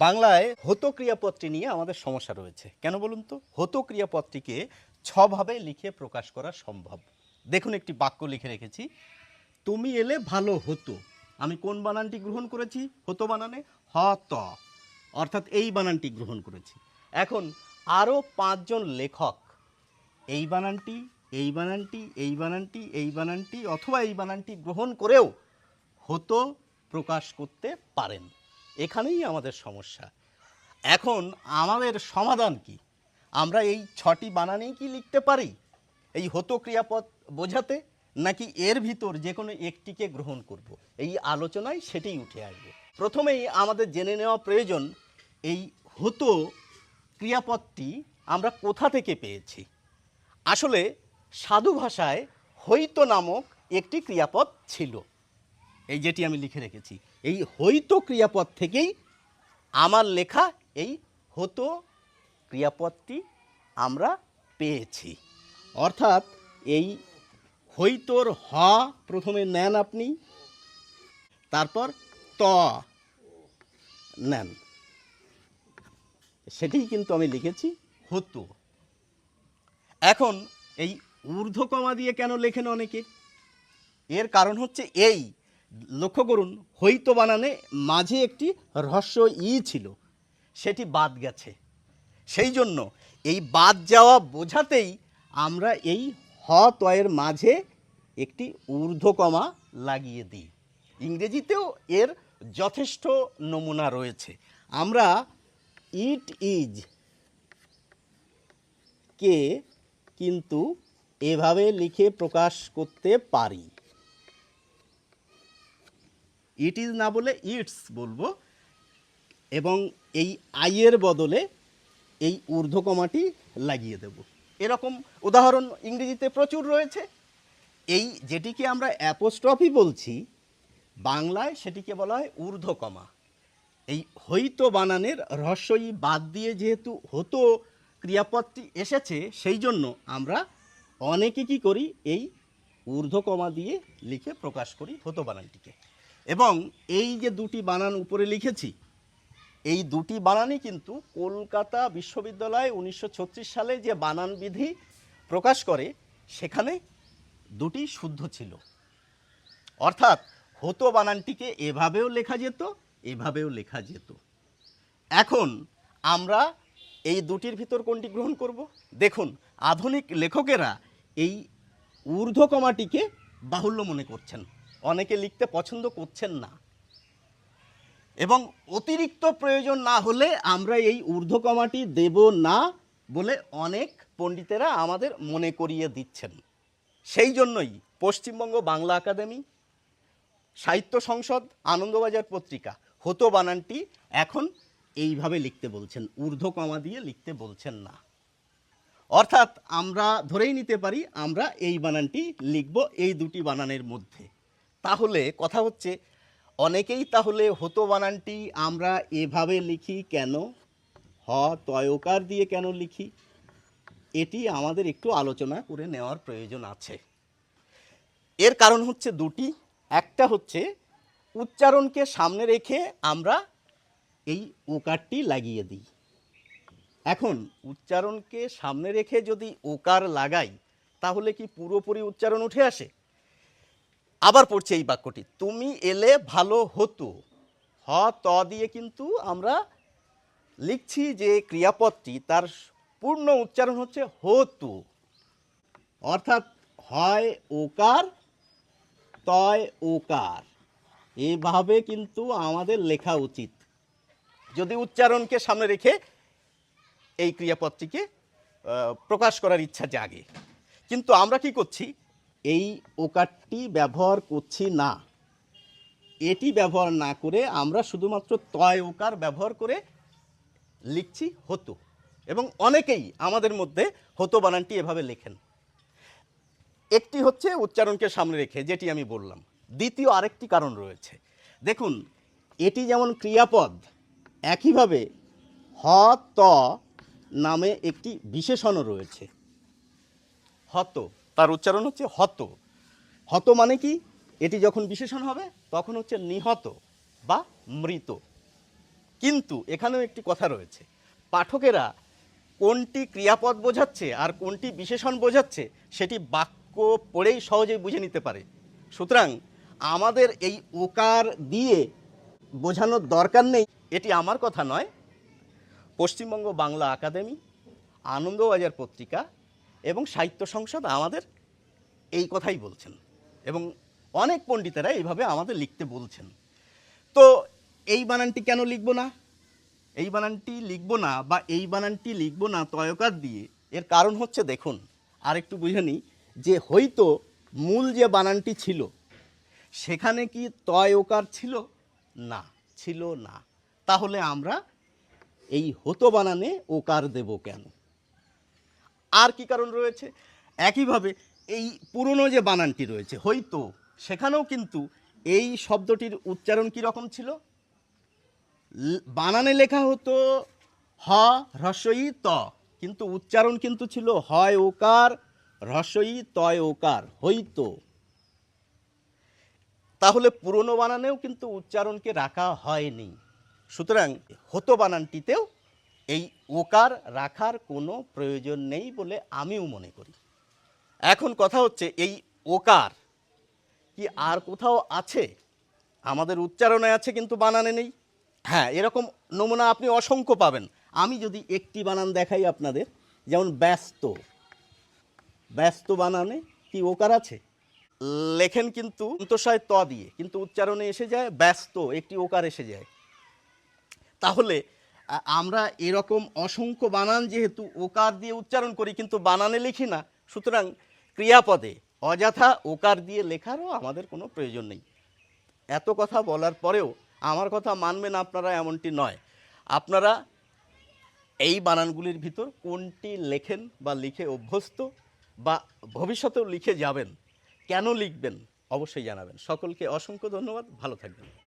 বাংলায় হতো ক্রিয়াপদটি নিয়ে আমাদের সমস্যা রয়েছে। কেন বলুন তো? হতো ক্রিয়াপদটিকে ছভাবে লিখে প্রকাশ করা সম্ভব। দেখুন একটি বাক্য লিখে রেখেছি। তুমি এলে ভালো হতো। আমি কোন বানানটি গ্রহণ করেছি? হতো বানানে হ ত অর্থাৎ এই বানানটি গ্রহণ করেছি। এখন আরও পাঁচজন লেখক, এই বানানটি এই বানানটি এই বানানটি এই বানানটি অথবা এই বানানটি গ্রহণ করেও হতো প্রকাশ করতে পারেন। এখানেই আমাদের সমস্যা। এখন আমাদের সমাধান কি? আমরা এই ছটি বানানেই কি লিখতে পারি? এই হতো ক্রিয়াপদ বোঝাতে নাকি এর ভিতর যে কোনো একটিকে গ্রহণ করব। এই আলোচনায় সেটাই উঠে আসবে। প্রথমেই আমাদের জেনে নেওয়া প্রয়োজন, এই হতো ক্রিয়াপদটি আমরা কোথা থেকে পেয়েছি? আসলে সাধু ভাষায় হৈত নামক একটি ক্রিয়াপদ ছিল। এই যেটি আমি লিখে রেখেছি। এই হইতো ক্রিয়াপদ থেকেই আমার লেখা এই হতো ক্রিয়াপদটি আমরা পেয়েছি। অর্থাৎ এই হইতোর হ, প্রথমে নেন আপনি, তারপর ত নেন। সেটাই কিন্তু আমি লিখেছি হতো। এখন এই ঊর্ধ্বকমা দিয়ে কেন লেখেন অনেকে? এর কারণ হচ্ছে এই। লক্ষ্য করুন হৈত বানানে মাঝে একটি রহস্য ই ছিল, সেটি বাদ গেছে। সেই জন্য এই বাদ যাওয়া বোঝাতেই আমরা এই হ তয়ের মাঝে একটি ঊর্ধ্বকমা লাগিয়ে দিই। ইংরেজিতেও এর যথেষ্ট নমুনা রয়েছে। আমরা ইট ইজ কে কিন্তু এভাবে লিখে প্রকাশ করতে পারি। ইট ইজ না বলে ইটস বলব। এবং এই আইয়ের বদলে এই ঊর্ধ্বকমাটি লাগিয়ে দেব। এরকম উদাহরণ ইংরেজিতে প্রচুর রয়েছে। এই যেটিকে আমরা অ্যাপোস্ট্রফি বলছি, বাংলায় সেটিকে বলা হয় ঊর্ধ্বকমা এই হৈত বানানের রহস্যই বাদ দিয়ে যেহেতু হতো ক্রিয়াপদটি এসেছে, সেই জন্য আমরা অনেকে কি করি, এই ঊর্ধ্বকমা দিয়ে লিখে প্রকাশ করি হতো বানানটিকে। এবং এই যে দুটি বানান উপরে লিখেছি, এই দুটি বানানই কিন্তু কলকাতা বিশ্ববিদ্যালয় উনিশশো সালে যে বানান বিধি প্রকাশ করে, সেখানে দুটি শুদ্ধ ছিল। অর্থাৎ হতো বানানটিকে এভাবেও লেখা যেত, এভাবেও লেখা যেত। এখন আমরা এই দুটির ভিতর কোনটি গ্রহণ করব? দেখুন, আধুনিক লেখকেরা এই ঊর্ধ্বকমাটিকে বাহুল্য মনে করছেন। অনেকে লিখতে পছন্দ করছেন না। এবং অতিরিক্ত প্রয়োজন না হলে আমরা এই ঊর্ধ্বকমাটি দেব না বলে অনেক পণ্ডিতেরা আমাদের মনে করিয়ে দিচ্ছেন। সেই জন্যই পশ্চিমবঙ্গ বাংলা একাডেমি, সাহিত্য সংসদ, আনন্দবাজার পত্রিকা, হতো বানানটি এখন এইভাবে লিখতে বলছেন, ঊর্ধ্বকমা দিয়ে লিখতে বলছেন না। অর্থাৎ আমরা ধরেই নিতে পারি, আমরা এই বানানটি লিখব এই দুটি বানানের মধ্যে। তাহলে কথা হচ্ছে, অনেকেই তাহলে হতো বানানটি আমরা এভাবে লিখি কেন? হ, তয়কার দিয়ে কেন লিখি? এটি আমাদের একটু আলোচনা করে নেওয়ার প্রয়োজন আছে। এর কারণ হচ্ছে দুটি। একটা হচ্ছে, উচ্চারণকে সামনে রেখে আমরা এই ওকারটি লাগিয়ে দিই। এখন, উচ্চারণকে সামনে রেখে যদি ওকার লাগাই, তাহলে কি পুরোপুরি উচ্চারণ উঠে আসে? আবার পড়ছে এই বাক্যটি, তুমি এলে ভালো হতো। হ, ত দিয়ে কিন্তু আমরা লিখছি যে ক্রিয়াপদটি তার পূর্ণ উচ্চারণ হচ্ছে হতো। অর্থাৎ হয়, ওকার, তয়, ওকার। এইভাবে কিন্তু আমাদের লেখা উচিত। যদি উচ্চারণকে সামনে রেখে এই ক্রিয়াপদটিকে প্রকাশ করার ইচ্ছা জাগে। কিন্তু আমরা কি করছি? এই ওকারটি ব্যবহার করছি না। এটি ব্যবহার না করে আমরা শুধুমাত্র তয় ওকার ব্যবহার করে লিখছি হতো। এবং অনেকেই আমাদের মধ্যে হতো বানানটি এভাবে লেখেন। একটি হচ্ছে উচ্চারণকে সামনে রেখে, যেটি আমি বললাম। দ্বিতীয় আরেকটি কারণ রয়েছে। দেখুন, এটি যেমন ক্রিয়াপদ, একইভাবে হ, ত নামে একটি বিশেষণও রয়েছে। হত তার উচ্চারণ হচ্ছে হত। হত মানে কি? এটি যখন বিশেষণ হবে, তখন হচ্ছে নিহত বা মৃত। কিন্তু এখানেও একটি কথা রয়েছে। পাঠকেরা কোনটি ক্রিয়াপদ বোঝাচ্ছে আর কোনটি বিশেষণ বোঝাচ্ছে, সেটি বাক্য পড়েই সহজেই বুঝে নিতে পারে। সুতরাং আমাদের এই ওকার দিয়ে বোঝানোর দরকার নেই। এটি আমার কথা নয়। পশ্চিমবঙ্গ বাংলা একাডেমি, আনন্দবাজার পত্রিকা এবং সাহিত্য সংসদ আমাদের এই কথাই বলছেন। এবং অনেক পণ্ডিতেরা এইভাবে আমাদের লিখতে বলছেন। তো এই বানানটি কেন লিখব না? এই বানানটি লিখব না বা এই বানানটি লিখব না তয়কার দিয়ে, এর কারণ হচ্ছে দেখুন আর একটু বুঝে নিই, যে হয়তো মূল যে বানানটি ছিল, সেখানে কি তয় ওকার ছিল? না ছিল না। তাহলে আমরা এই হতো বানানে ওকার দেব কেন? আর কি কারণ রয়েছে? একইভাবে এই পুরনো যে বানানটি রয়েছে, হয়তো সেখানেও কিন্তু এই শব্দটির উচ্চারণ কি রকম ছিল? বানানে লেখা হতো হ হ্রস্বই ত, কিন্তু উচ্চারণ কিন্তু ছিল হয় ওকার হ্রস্বই তয় ওকার হইতো তাহলে পুরনো বানানেও কিন্তু উচ্চারণকে রাখা হয়নি। সুতরাং হতো বানানটিতেও এই ওকার রাখার কোনো প্রয়োজন নেই বলে আমিও মনে করি। এখন কথা হচ্ছে এই ওকার কি আর কোথাও আছে? আমাদের উচ্চারণে আছে কিন্তু বানানে নেই। হ্যাঁ এরকম নমুনা আপনি অসংখ্য পাবেন। আমি যদি একটি বানান দেখাই আপনাদের, যেমন ব্যস্ত। ব্যস্ত বানানে কি ওকার আছে? লেখেন কিন্তু অন্তঃসায় ত দিয়ে, কিন্তু উচ্চারণে এসে যায় ব্যস্ত, একটি ওকার এসে যায়। তাহলে আমরা এরকম অসংখ্য বানান যেহেতু ওকার দিয়ে উচ্চারণ করি, কিন্তু বানানে লিখি না। সুতরাং ক্রিয়াপদে অযথা ওকার দিয়ে লেখারও আমাদের কোনো প্রয়োজন নেই। এত কথা বলার পরেও আমার কথা মানবেন আপনারা এমনটি নয়। আপনারা এই বানানগুলির ভিতর কোনটি লেখেন বা লিখে অভ্যস্ত বা ভবিষ্যতেও লিখে যাবেন, কেন লিখবেন, অবশ্যই জানাবেন। সকলকে অসংখ্য ধন্যবাদ, ভালো থাকবেন।